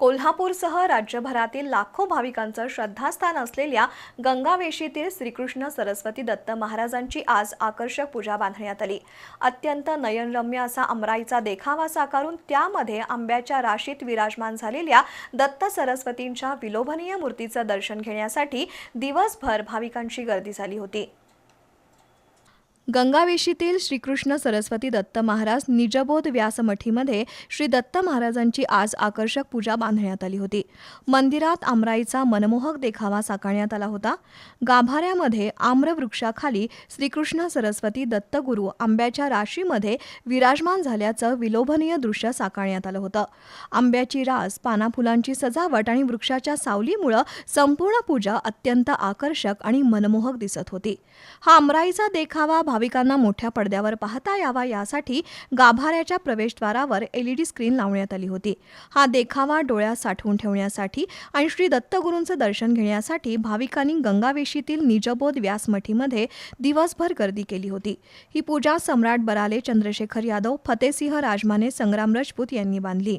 कोल्हापूरसह राज्यभरातील लाखो भाविकांचं श्रद्धास्थान असलेल्या गंगावेशीतील श्रीकृष्ण सरस्वती दत्त महाराजांची आज आकर्षक पूजा बांधण्यात आली. अत्यंत नयनरम्य असा अमराईचा देखावा साकारून त्यामध्ये आंब्याच्या राशीत विराजमान झालेल्या दत्त सरस्वतींच्या विलोभनीय मूर्तीचं दर्शन घेण्यासाठी दिवसभर भाविकांची गर्दी झाली होती. गंगावेशीतील श्रीकृष्ण सरस्वती दत्त महाराज निजबोध व्यासमठीमध्ये श्री दत्त महाराजांची आज आकर्षक पूजा बांधण्यात आली होती. मंदिरात आमराईचा मनमोहक देखावा साकारण्यात आला होता. गाभाऱ्यामध्ये आम्रवृक्षाखाली श्रीकृष्ण सरस्वती दत्तगुरू आंब्याच्या राशीमध्ये विराजमान झाल्याचं विलोभनीय दृश्य साकारण्यात आलं होतं. आंब्याची रास पानाफुलांची सजावट आणि वृक्षाच्या सावलीमुळं संपूर्ण पूजा अत्यंत आकर्षक आणि मनमोहक दिसत होती. हा आमराईचा देखावा भाविकांना मोठ्या पडद्यावर पाहता यावा यासाठी गाभाऱ्याच्या प्रवेशद्वारावर एलईडी स्क्रीन लावण्यात आली होती. हा देखावा डोळ्यात साठवून ठेवण्यासाठी आणि श्री दत्तगुरूंचं दर्शन घेण्यासाठी भाविकांनी गंगावेशीतील निजबोध व्यासमठीमध्ये दिवसभर गर्दी केली होती. ही पूजा सम्राट बराले चंद्रशेखर यादव फतेसिंह राजमाने संग्राम राजपूत यांनी बांधली.